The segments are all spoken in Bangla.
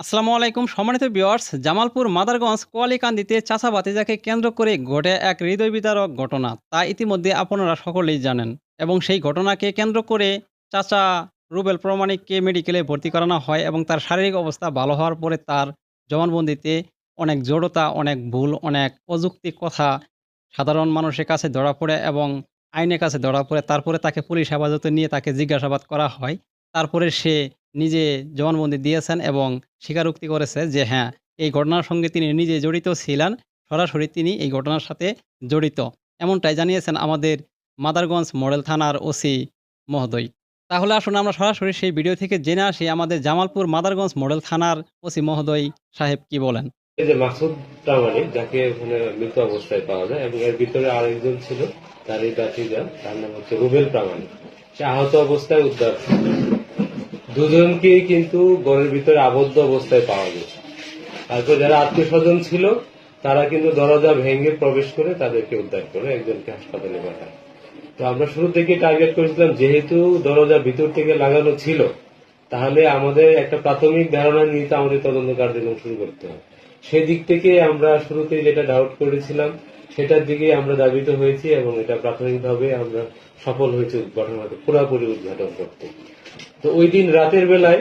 আসসালামু আলাইকুম সম্মানিত বিয়ার্স জামালপুর মাদারগঞ্জ কোয়ালিকান্দিতে চাচা ভাতিজাকে কেন্দ্র করে ঘটে এক হৃদয় বিদারক ঘটনা, তা ইতিমধ্যে আপনারা সকলেই জানেন এবং সেই ঘটনাকে কেন্দ্র করে চাচা রুবেল প্রমাণিককে মেডিকেলে ভর্তি করানো হয় এবং তার শারীরিক অবস্থা ভালো হওয়ার পরে তার জবানবন্দিতে অনেক জড়তা, অনেক ভুল, অনেক অযৌক্তিক কথা সাধারণ মানুষের কাছে ধরা পড়ে এবং আইনের কাছে ধরা পড়ে। তারপরে তাকে পুলিশ হেফাজতে নিয়ে তাকে জিজ্ঞাসাবাদ করা হয়। তারপরে সে নিজে জবানবন্দি দিয়েছেন এবং স্বীকারোক্তি করেছে যে হ্যাঁ এই ঘটনার সঙ্গে তিনি নিজে জড়িত ছিলেন। সরাসরি তিনি এই ঘটনার সাথে জড়িত। এমনটাই জানিয়েছেন আমাদের মাদারগঞ্জ মডেল থানার ওসি মহোদয়। তাহলে আসুন আমরা সরাসরি সেই ভিডিও থেকে জেনে আসি আমাদের জামালপুর মাদারগঞ্জ মডেল থানার ওসি মহোদয় সাহেব কি বলেন। এই যে মাসুদ যাকে ওখানে মৃত অবস্থায় পাওয়া যায় এবং এর ভিতরে আরেকজন ছিল তার এই তার নাম হচ্ছে রুবেল প্রামাণিক। সে আহত অবস্থায় উদ্ধার দুজনকেই কিন্তু ঘরের ভিতরে আবদ্ধ অবস্থায় পাওয়া গেছে। তারপর যারা আত্মীয় স্বজন ছিল, তারা কিন্তু দরজা ভেঙে প্রবেশ করে তাদেরকে উদ্ধার করে একজনকে হাসপাতালে পাঠায়। তো আমরা শুরু থেকে টার্গেট করেছিলাম, যেহেতু দরজা ভিতর থেকে লাগানো ছিল, তাহলে আমাদের একটা প্রাথমিক ধারণা নিয়ে তো আমাদের তদন্ত কার্যক্রম শুরু করতে হবে। সেদিক থেকে আমরা শুরুতে যেটা ডাউট করেছিলাম সেটার দিকে আমরা দাবিত হয়েছি এবং এটা প্রাথমিকভাবে আমরা সফল হয়েছে ঘটনাটা পুরোপুরি উদ্ঘাটন করতে। তো ওই দিন রাতের বেলায়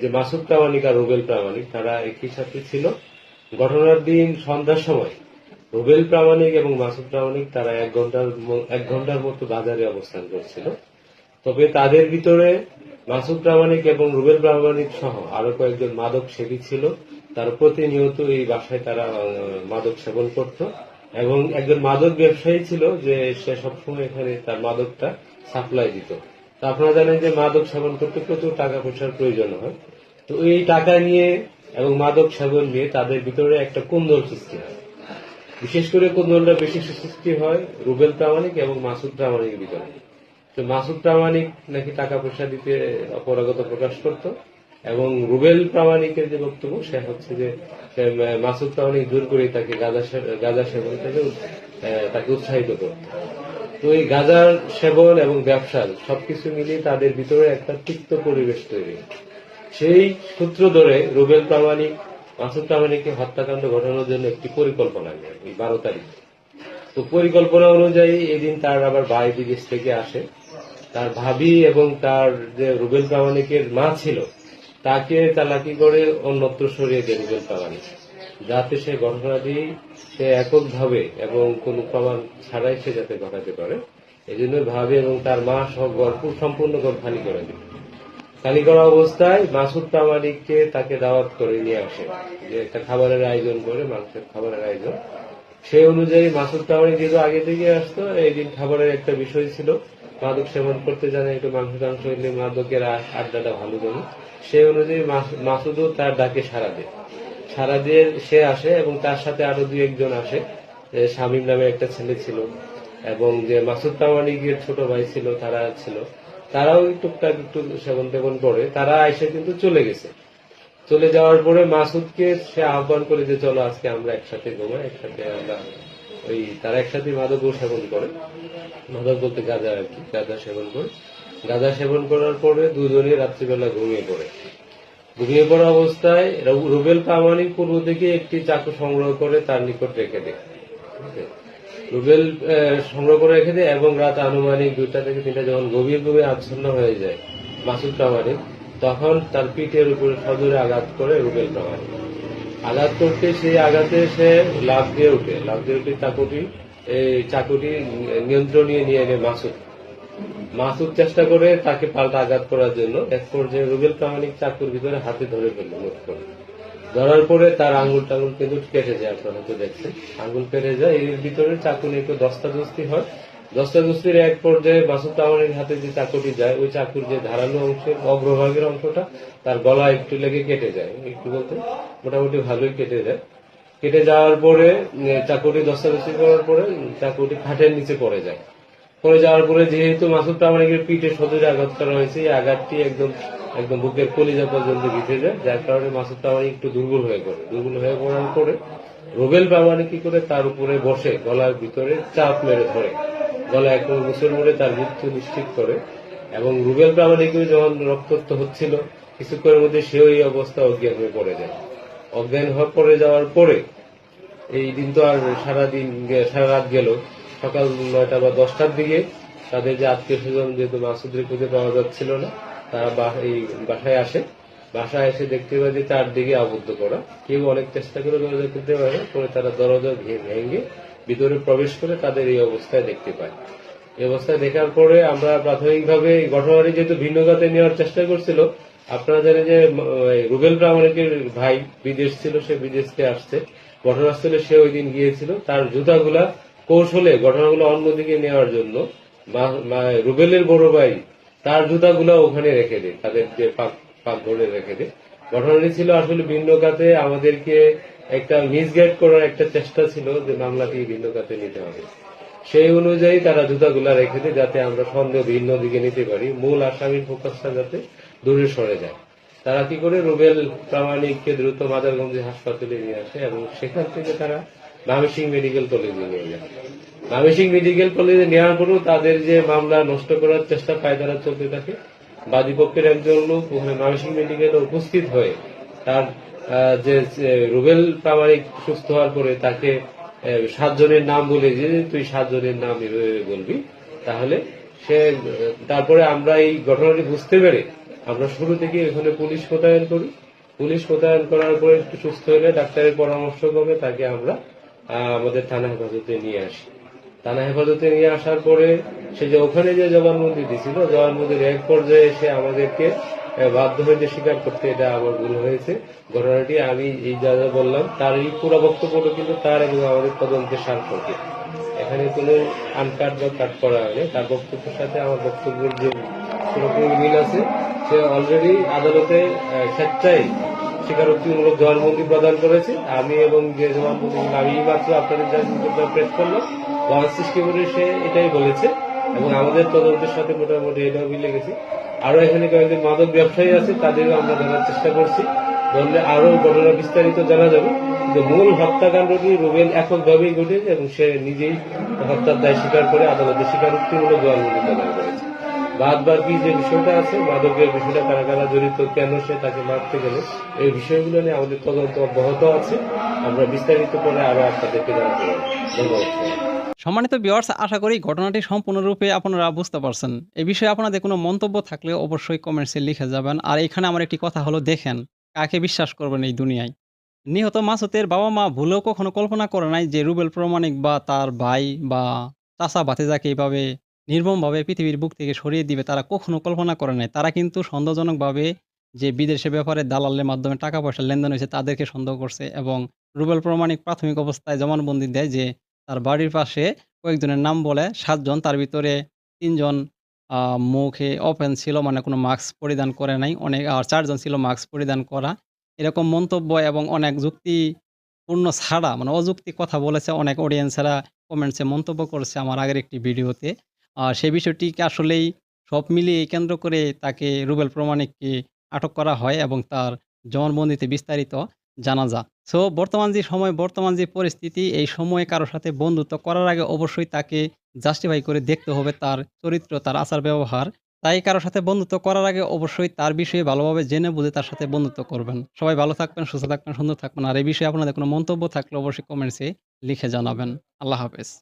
যে মাসুদ প্রামাণিক আর রুবেল প্রামাণিক, তারা একই সাথে ছিল। ঘটনার দিন সন্ধ্যার সময় রুবেল প্রামাণিক এবং মাসুদ প্রামাণিক তারা এক ঘণ্টার এক ঘণ্টার মতো বাজারে অবস্থান করছিল। তবে তাদের ভিতরে মাসুদ প্রামাণিক এবং রুবেল প্রামাণিক সহ আরও কয়েকজন মাদক সেবী ছিল। তার প্রতিনিয়ত এই বাসায় তারা মাদক সেবন করত। এবং একজন মাদক ব্যবসায়ী ছিল যে সে সবসময় এখানে তার মাদকটা সাপ্লাই দিত। তা আপনারা জানেন যে মাদক সেবন করতে প্রচুর টাকা পয়সার প্রয়োজন হয়। তো এই টাকা নিয়ে এবং মাদক সেবন নিয়ে তাদের ভিতরে একটা কুন্দল সৃষ্টি হয়। বিশেষ করে কুন্দলটা বেশি সৃষ্টি হয় রুবেল প্রামাণিক এবং মাসুদ প্রামাণিকের ভিতরে। তো মাসুদ প্রামাণিক নাকি টাকা পয়সা দিতে অপরাগত প্রকাশ করত। এবং রুবেল প্রামাণিকের যে বক্তব্য, সে হচ্ছে যে মাসুদ প্রামাণিক জোর করে তাকে গাঁজা গাঁজা সেবন থেকে তাকে উৎসাহিত করত তো এই গাঁজার সেবন এবং ব্যবসার সবকিছু মিলিয়ে তাদের ভিতরে একটা তিক্ত পরিবেশ তৈরি। সেই সূত্র ধরে রুবেল প্রামাণিক, মাসুদ প্রামাণিককে হত্যাকাণ্ড ঘটানোর জন্য একটি পরিকল্পনা নেয়, এই বারো তারিখ। তো পরিকল্পনা অনুযায়ী এদিন তার আবার ভাই বিদেশ থেকে আসে। তার ভাবি এবং তার যে রুবেল প্রামাণিকের মা ছিল তাকে চালাকি করে অন্যত্র সরিয়ে দেয় রুবেল প্রামাণিক যাতে সে ঘটনাটি সে এককভাবে এবং কোনো প্রমাণ ছাড়াই সে যাতে ঘটাতে পারে। এই জন্য ভাবে এবং তার মা সব গল্প সম্পূর্ণ খালি করে দেয় খালি করা অবস্থায় মাসুদ প্রামাণিককে তাকে দাওয়াত করে নিয়ে আসে। যে একটা খাবারের আয়োজন করে, মাংসের খাবারের আয়োজন। সেই অনুযায়ী মাসুদ প্রামাণিক যেহেতু আগে থেকে আসতো, এই দিন খাবারের একটা বিষয় ছিল। মাদক সেবন করতে জানে, একটু মাংস টাংস হইলে মাদকের আড্ডাটা ভালো জানে সেই অনুযায়ী মাস- মাসুদও তার ডাকে সারা দেয়। সারা দিয়ে সে আসে এবং তার সাথে আরও দুই একজন আসে। শামীম নামে একটা ছেলে ছিল এবং যে মাসুদ প্রামাণিকের ছোট ভাই ছিল, তারা ছিল। তারাও টুকটাক একটু সেবন টেবন করে, তারা এসে কিন্তু চলে গেছে। চলে যাওয়ার পরে মাসুদকে সে আহ্বান করে যে, চলো আজকে আমরা একসাথে ঘুমাই, একসাথে আমরা ওই তারা একসাথে মাদকও সেবন করে। মাদক বলতে গাঁজা আর কি, গাঁজা সেবন করে। গাঁজা সেবন করার পরে দুজনেই রাত্রিবেলা ঘুমিয়ে পড়ে। ঘুমিয়ে পড়া অবস্থায় রুবেল প্রামাণিক পূর্ব থেকে একটি চাকু সংগ্রহ করে তার নিকট রেখে দেয়। রুবেল সংগ্রহ করে রেখে দেয় এবং রাত আনুমানিক দুইটা থেকে তিনটা যখন গভীর গভীর আচ্ছন্ন হয়ে যায় মাসুদ প্রামাণিক তখন তার পিঠের উপরে সজোরে আঘাত করে রুবেল প্রামাণিক আঘাত করতে সেই আঘাতে সে লাভ দিয়ে উঠে লাভ দিয়ে উঠে চাকুটি, এই চাকুটি নিয়ন্ত্রণে নিয়ে নেয় মাসুদ। মাসুদ চেষ্টা করে তাকে পাল্টা আঘাত করার জন্য। এক পর্যায়ে রুবেল প্রামাণিক চাকুর ভিতরে হাতে ধরে ফেলল মুঠ করে। ধরার পরে তার আঙ্গুল টাঙ্গুল কিন্তু কেটে যায়, আপনারা তো দেখছেন। আঙ্গুল কেটে যায়, এর ভিতরে চাকু নিয়ে একটু দস্তাদস্তি হয়। দস্তাদস্তির এক পর্যায়ে মাসুদ প্রামাণিক হাতে যে চাকুটি যায়, ওই চাকুর যে ধারালো অংশের অগ্রভাগের অংশটা তার গলা একটু লেগে কেটে যায়। একটু বলতে, মোটামুটি ভালোই কেটে যায়। কেটে যাওয়ার পরে চাকুটি দস্তাদস্তি করার পরে চাকুটি খাটের নিচে পড়ে যায়। পড়ে যাওয়ার পরে যেহেতু মাসুদ প্রামাণিকের পিঠে সদরে আঘাত করা হয়েছে, এই আঘাতটি একদম একদম বুকের কলিজা পর্যন্ত গেঁথে যায়, যার কারণে মাসুদ প্রামাণিক একটু দুর্বল হয়ে পড়ে। দুর্বল হয়ে পড়ার পরে রোবেল প্রামাণিক কি করে তার উপরে বসে, গলার ভিতরে চাপ মেরে ধরে। গলা একদম মুসল মুড়ে তার মৃত্যু নিশ্চিত করে এবং রুবেল প্রামাণিক যখন রক্তাক্ত হচ্ছিল, কিছুক্ষণের মধ্যে সেও এই অবস্থা অজ্ঞান হয়ে পড়ে যায়। অজ্ঞান হয়ে পড়ে যাওয়ার পরে এই দিন তো আর সারাদিন সারা রাত গেল। সকাল নয়টা বা দশটার দিকে তাদের যে আত্মীয় স্বজন যেহেতু মাসুদের খুঁজে পাওয়া যাচ্ছিল না, তারা এই বাসায় আসে। বাসায় এসে দেখতে পায় যে চারদিকে আবদ্ধ করা। কেউ অনেক চেষ্টা করে দরজা খুলতে পারে পরে তারা দরজা ভেঙে ভিতরে প্রবেশ করে তাদের এই অবস্থায় দেখতে পায় এই অবস্থায় দেখার পরে আমরা প্রাথমিকভাবে এই ঘটনাটি যেহেতু ভিন্ন খাতে নেওয়ার চেষ্টা করছিল, আপনারা জানেন যে রুবেল প্রামাণিকের ভাই বিদেশ ছিল, সে বিদেশ থেকে আসছে। ঘটনাস্থলে সে ওই দিন গিয়েছিল। তার জুতাগুলা কৌশলে ঘটনাগুলো অন্যদিকে নেওয়ার জন্য রুবেলের বড় ভাই তার জুতাগুলা ওখানে রেখে দেয় তাদের যে পাক পাক ধরে রেখে দেয়। ঘটনাটি ছিল আসলে ভিন্ন খাতে আমাদেরকে একটা মিসগাইড করার একটা চেষ্টা ছিল যে মামলাটি ভিন্ন খাতে নিতে হবে। সেই অনুযায়ী তারা জুতাগুলা রেখে দেয় যাতে আমরা সন্দেহ ভিন্ন দিকে নিতে পারি। মূল আসামির ফোকাসটা যাতে দূরে সরে যায়। তারা কি করে? রুবেল প্রামাণিককে দ্রুত মাদারগঞ্জ হাসপাতালে নিয়ে আসে এবং সেখান থেকে তারা ময়মনসিংহ মেডিকেল কলেজে নিয়ে যায়। ময়মনসিংহ মেডিকেল কলেজে নেওয়ার পরেও তাদের যে মামলা নষ্ট করার চেষ্টা পায়তারা চলতে থাকে, বাদীপক্ষের একজন লোক ওখানে ময়মনসিংহ মেডিকেলে উপস্থিত হয়ে তার যে রুবেল প্রামাণিক সুস্থ হওয়ার পরে তাকে সাতজনের নাম বলে যে তুই সাতজনের নাম বলবি, তাহলে সে, তারপরে আমরা এই ঘটনাটি বুঝতে পেরে আমরা শুরু থেকে এখানে পুলিশ মোতায়েন করি। পুলিশ মোতায়েন করার পরে একটু সুস্থ হলে ডাক্তারের পরামর্শ ক্রমে তাকে আমরা আমাদের থানা হেফাজতে নিয়ে আসি। থানা হেফাজতে নিয়ে আসার পরে সে যে ওখানে যে জবানবন্দি দিছিল, জবানবন্দির এক পর্যায়ে এসে আমাদেরকে বাধ্য হয়ে স্বীকার করতে এটা আমার ভুল হয়েছে। ঘটনাটি আমি এই যা যা বললাম, তার এই পুরো বক্তব্যটা কিন্তু তার এবং আমাদের তদন্তের সারপক্ষে এখানে কোনো আনকাট বা কাট করা হয়নি। তার বক্তব্যের সাথে আমার বক্তব্যের যে পুরোপুরি মিল আছে, সে অলরেডি আদালতে স্বেচ্ছায় স্বীকারোক্তিমূলক জবানবন্দি প্রদান করেছে। আমি এবং যে জবানবন্দি, আমি মাত্র আপনাদের যা প্রেস করলাম ওয়ানসিস কেবলে সে এটাই বলেছে এবং আমাদের তদন্তের সাথে মোটামুটি এটাও মিলে গেছে। আরও এখানে কয়েকজন মাদক ব্যবসায়ী আছে, তাদেরও আমরা জানার চেষ্টা করছি। ধরলে আরও ঘটনা বিস্তারিত জানা যাবে যে মূল হত্যাকাণ্ডটি রুবেল এককভাবেই ঘটেছে এবং সে নিজেই হত্যার দায় স্বীকার করে আদালতে স্বীকারোক্তিমূলক জবানবন্দি প্রদান করেছে। বাদ বাকি যে বিষয়টা আছে, মাদকের বিষয়টা কারা কারা জড়িত, কেন সে তাকে মারতে গেল, এই বিষয়গুলো নিয়ে আমাদের তদন্ত অব্যাহত আছে। আমরা বিস্তারিত করে আরও আপনাদেরকে জানাতে ধন্যবাদ। সম্মানিত বিয়ার্স আশা করি ঘটনাটি সম্পূর্ণরূপে আপনারা বুঝতে পারছেন। এই বিষয়ে আপনাদের কোনো মন্তব্য থাকলে অবশ্যই কমেন্টসে লিখে যাবেন। আর এখানে আমার একটি কথা হলো, দেখেন কাকে বিশ্বাস করবেন এই দুনিয়ায়? নিহত মাসুতের বাবা মা ভুলেও কখনো কল্পনা করে নাই যে রুবেল প্রমাণিক বা তার ভাই বা চাচা ভাতিজাকে এইভাবে নির্মমভাবে পৃথিবীর বুক থেকে সরিয়ে দিবে তারা কখনো কল্পনা করে নাই। তারা কিন্তু সন্দেহজনকভাবে যে বিদেশে ব্যাপারে দালালের মাধ্যমে টাকা পয়সা লেনদেন হয়েছে তাদেরকে সন্দেহ করছে এবং রুবেল প্রমাণিক প্রাথমিক অবস্থায় জমানবন্দি দেয় যে তার বাড়ির পাশে কয়েকজনের নাম বলে সাতজন, তার ভিতরে তিনজন মুখে ওপেন ছিল মানে কোনো মাস্ক পরিধান করে নাই। অনেক, আর চারজন ছিল মাস্ক পরিধান করা। এরকম মন্তব্য এবং অনেক যুক্তিপূর্ণ ছাড়া মানে অযুক্তি কথা বলেছে অনেক অডিয়েন্সেরা কমেন্টসে মন্তব্য করেছে আমার আগের একটি ভিডিওতে। আর সেই বিষয়টিকে আসলেই সব মিলিয়ে কেন্দ্র করে তাকে রুবেল প্রমাণিককে আটক করা হয় এবং তার জবানবন্দিতে বিস্তারিত জানা যা সো বর্তমান যে সময়, বর্তমান যে পরিস্থিতি, এই সময়ে কারোর সাথে বন্ধুত্ব করার আগে অবশ্যই তাকে জাস্টিফাই করে দেখতে হবে তার চরিত্র, তার আচার ব্যবহার। তাই কারোর সাথে বন্ধুত্ব করার আগে অবশ্যই তার বিষয়ে ভালোভাবে জেনে বুঝে তার সাথে বন্ধুত্ব করবেন। সবাই ভালো থাকবেন, সুস্থ থাকবেন, সুন্দর থাকবেন। আর এই বিষয়ে আপনাদের কোনো মন্তব্য থাকলে অবশ্যই কমেন্টসে লিখে জানাবেন। আল্লাহ হাফেজ।